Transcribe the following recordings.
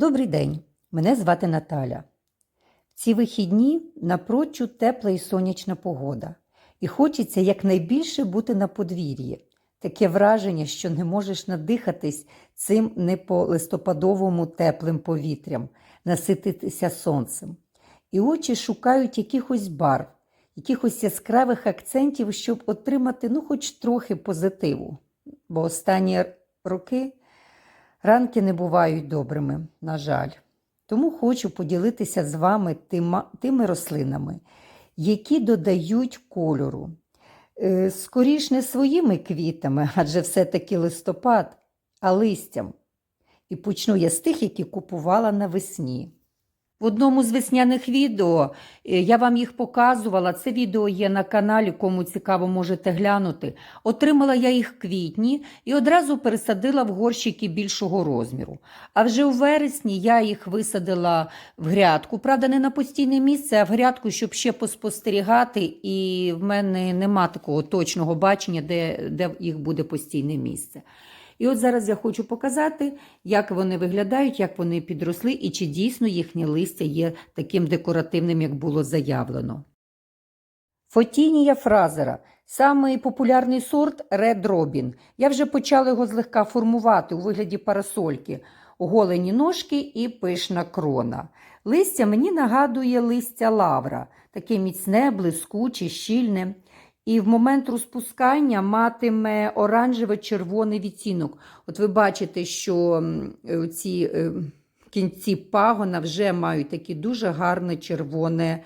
Добрий день, мене звати Наталя. Ці вихідні напрочуд тепла і сонячна погода, і хочеться якнайбільше бути на подвір'ї. Таке враження, що не можеш надихатись цим не по листопадовому теплим повітрям, насититися сонцем. І очі шукають якихось барв, якихось яскравих акцентів, щоб отримати ну, хоч трохи позитиву. Бо останні роки ранки не бувають добрими, на жаль. Тому хочу поділитися з вами тими рослинами, які додають кольору. Е, Скоріш не своїми квітами, адже все-таки листопад, а листям. І почну я з тих, які купувала навесні. В одному з весняних відео е, я вам їх показувала. Це відео є на каналі, кому цікаво, можете глянути. Отримала я їх в квітні і одразу пересадила в горщики більшого розміру. А вже у вересні я їх висадила в грядку. Правда, не на постійне місце, а в грядку, щоб ще поспостерігати. І в мене нема такого точного бачення, де, де їх буде постійне місце. І от зараз я хочу показати, як вони виглядають, як вони підросли і чи дійсно їхнє листя є таким декоративним, як було заявлено. Фотінія фразера самий популярний сорт Red Robin. Я вже почала його злегка формувати у вигляді парасольки, оголені ножки і пишна крона. Листя мені нагадує листя лавра, таке міцне, блискуче, щільне і в момент розпускання матиме оранжево-червоний відтінок. От ви бачите, що ці кінці пагона вже мають таке дуже гарне червоне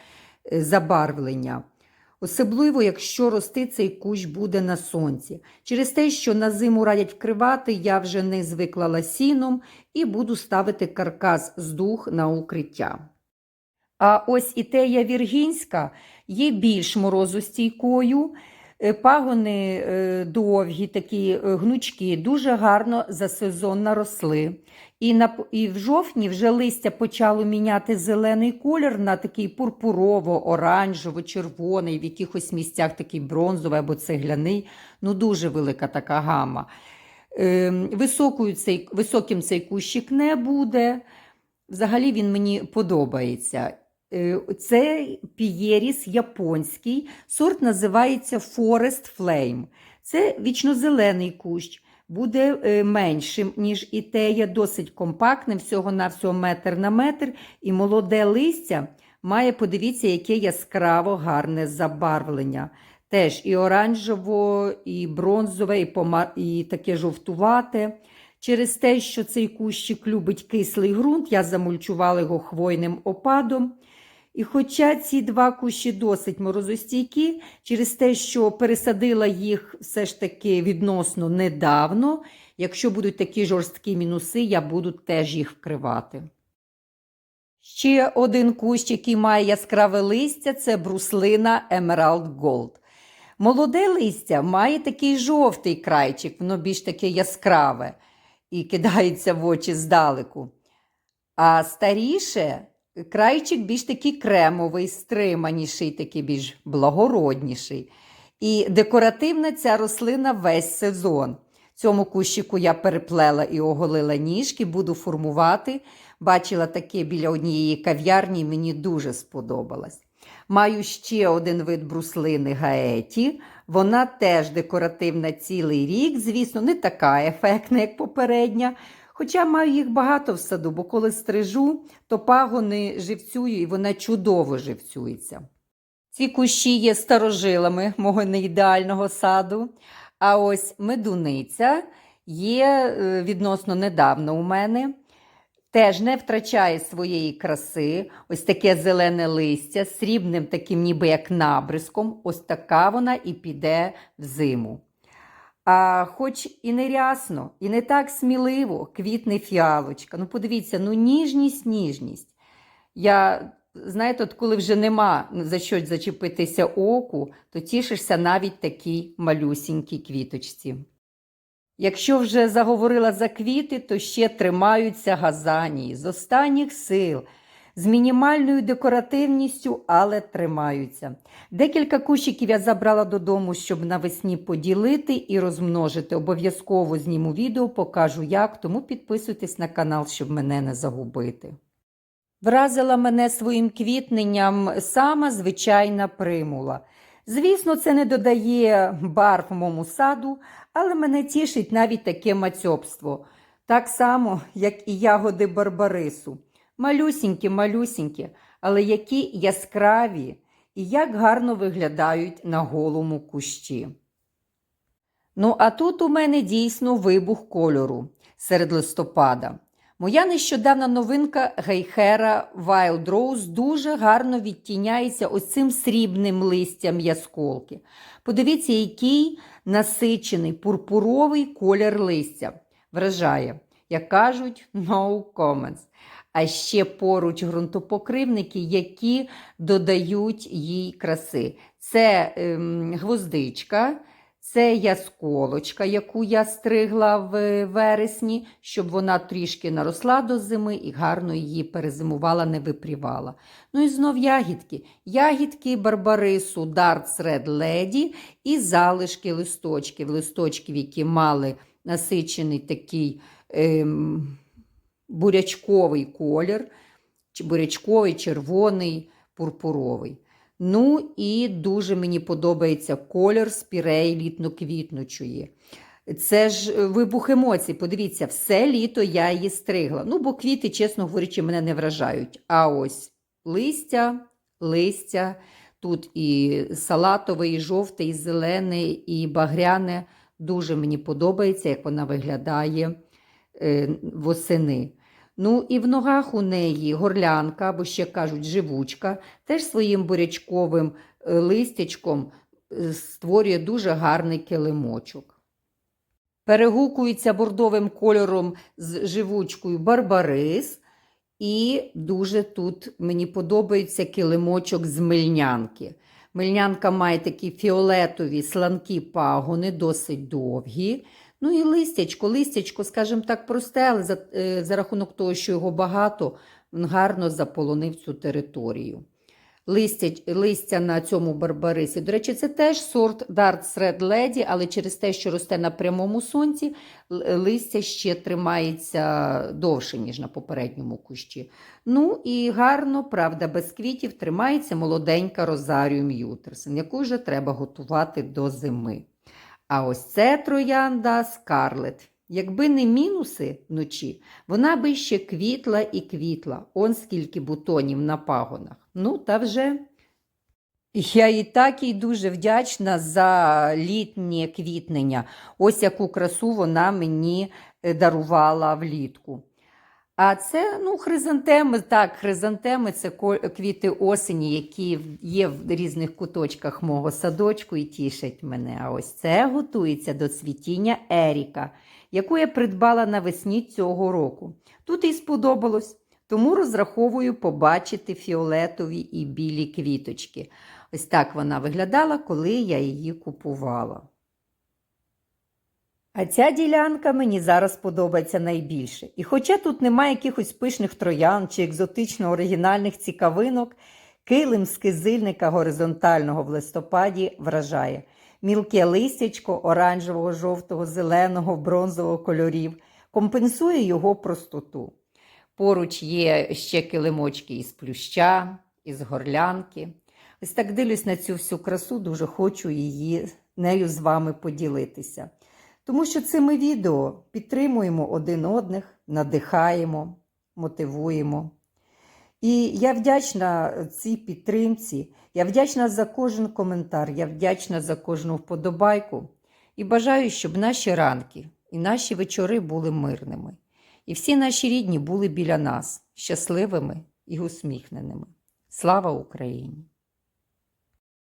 е, забарвлення. Особливо, якщо рости цей кущ буде на сонці. Через те, що на зиму радять вкривати, я вже не звикла сіном і буду ставити каркас з дух на укриття. А ось ітея віргінська є більш морозостійкою. Е, Пагони е, довгі, такі е, гнучки, дуже гарно за сезон наросли. І на, і в жовтні вже листя почало міняти зелений колір на такий пурпурово-оранжево-червоний, в якихось місцях такий бронзовий або цегляний. Ну, дуже велика така гама. Е, високою цей, високим цей кущик не буде. Взагалі він мені подобається. Е, Це пієріс японський, сорт називається Forest Flame. Це вічнозелений кущ, буде е, меншим, ніж ітея, досить компактним, всього-навсього метр на метр. І молоде листя має, подивіться, яке яскраво гарне забарвлення. Теж і оранжево, і бронзове, і, пома... і таке жовтувате. Через те, що цей кущик любить кислий ґрунт, я замульчувала його хвойним опадом. І хоча ці два кущі досить морозостійкі, через те, що пересадила їх все ж таки відносно недавно, якщо будуть такі жорсткі мінуси, я буду теж їх вкривати. Ще один кущ, який має яскраве листя, це бруслина Emerald Gold. Молоде листя має такий жовтий крайчик, воно більш таке яскраве і кидається в очі здалеку. А старіше крайчик більш такий кремовий, стриманіший, такий більш благородніший. І декоративна ця рослина весь сезон. Цьому кущику я переплела і оголила ніжки, буду формувати. Бачила таке біля однієї кав'ярні, мені дуже сподобалось. Маю ще один вид бруслини гаеті. Вона теж декоративна цілий рік, звісно, не така ефектна, як попередня. Хоча маю їх багато в саду, бо коли стрижу, то пагони живцюю і вона чудово живцюється. Ці кущі є старожилами мого неідеального саду. А ось медуниця є е, відносно недавно у мене. Теж не втрачає своєї краси, ось таке зелене листя, срібним таким ніби як набризком, ось така вона і піде в зиму. А хоч і не рясно, і не так сміливо квітне фіалочка. Ну, подивіться, ну ніжність, ніжність. Я, знаєте, от коли вже нема за що зачепитися оку, то тішишся навіть такій малюсінькій квіточці. Якщо вже заговорила за квіти, то ще тримаються газанії з останніх сил. З мінімальною декоративністю, але тримаються. Декілька кущиків я забрала додому, щоб навесні поділити і розмножити. Обов'язково зніму відео, покажу як, тому підписуйтесь на канал, щоб мене не загубити. Вразила мене своїм квітненням сама звичайна примула. Звісно, це не додає барв моєму саду, але мене тішить навіть таке мацьобство. Так само, як і ягоди барбарису. Малюсінькі, малюсінькі, але які яскраві і як гарно виглядають на голому кущі. Ну, а тут у мене дійсно вибух кольору серед листопада. Моя нещодавна новинка Гейхера Wild Rose дуже гарно відтіняється ось цим срібним листям ясколки. Подивіться, який насичений пурпуровий колір листя. Вражає, як кажуть, no comments. А ще поруч ґрунтопокривники, які додають їй краси. Це ем, гвоздичка, це ясколочка, яку я стригла в вересні, щоб вона трішки наросла до зими і гарно її перезимувала, не випрівала. Ну і знов ягідки. Ягідки барбарису Darts Red Lady і залишки листочків, листочків, які мали насичений такий ем, бурячковий колір, бурячковий, червоний, пурпуровий. Ну і дуже мені подобається колір спірей літно-квітнучої. Це ж вибух емоцій. Подивіться, все літо я її стригла. Ну, бо квіти, чесно говорячи, мене не вражають. А ось листя, листя, тут і салатове, і жовте, і зелене, і багряне. Дуже мені подобається, як вона виглядає е, восени. Ну і в ногах у неї горлянка, або ще кажуть, живучка, теж своїм бурячковим е, листячком е, створює дуже гарний килимочок. Перегукується бордовим кольором з живучкою барбарис. І дуже тут мені подобається килимочок з мильнянки. Мильнянка має такі фіолетові сланкі пагони, досить довгі. Ну і листячко, листячко, скажімо так, просте, але за, е, за рахунок того, що його багато, він гарно заполонив цю територію. Листя, листя на цьому барбарисі. До речі, це теж сорт Darts Red Lady, але через те, що росте на прямому сонці, листя ще тримається довше, ніж на попередньому кущі. Ну і гарно, правда, без квітів тримається молоденька Розаріум Ютерсен, яку вже треба готувати до зими. А ось це троянда Скарлет. Якби не мінуси вночі, вона би ще квітла і квітла. Он скільки бутонів на пагонах. Ну, та вже. Я і так їй дуже вдячна за літнє квітнення. Ось яку красу вона мені е, дарувала влітку. А це ну, хризантеми, так, хризантеми це квіти осені, які є в різних куточках мого садочку і тішать мене. А ось це готується до цвітіння Еріка, яку я придбала навесні цього року. Тут їй сподобалось, тому розраховую побачити фіолетові і білі квіточки. Ось так вона виглядала, коли я її купувала. А ця ділянка мені зараз подобається найбільше. І хоча тут немає якихось пишних троян чи екзотично оригінальних цікавинок, килим з кизильника горизонтального в листопаді вражає. Мілке листячко оранжевого, жовтого, зеленого, бронзового кольорів компенсує його простоту. Поруч є ще килимочки із плюща, із горлянки. Ось так дивлюсь на цю всю красу, дуже хочу її нею з вами поділитися. Тому що цими відео підтримуємо один одних, надихаємо, мотивуємо. І я вдячна цій підтримці, я вдячна за кожен коментар, я вдячна за кожну вподобайку і бажаю, щоб наші ранки і наші вечори були мирними. І всі наші рідні були біля нас щасливими і усміхненими. Слава Україні!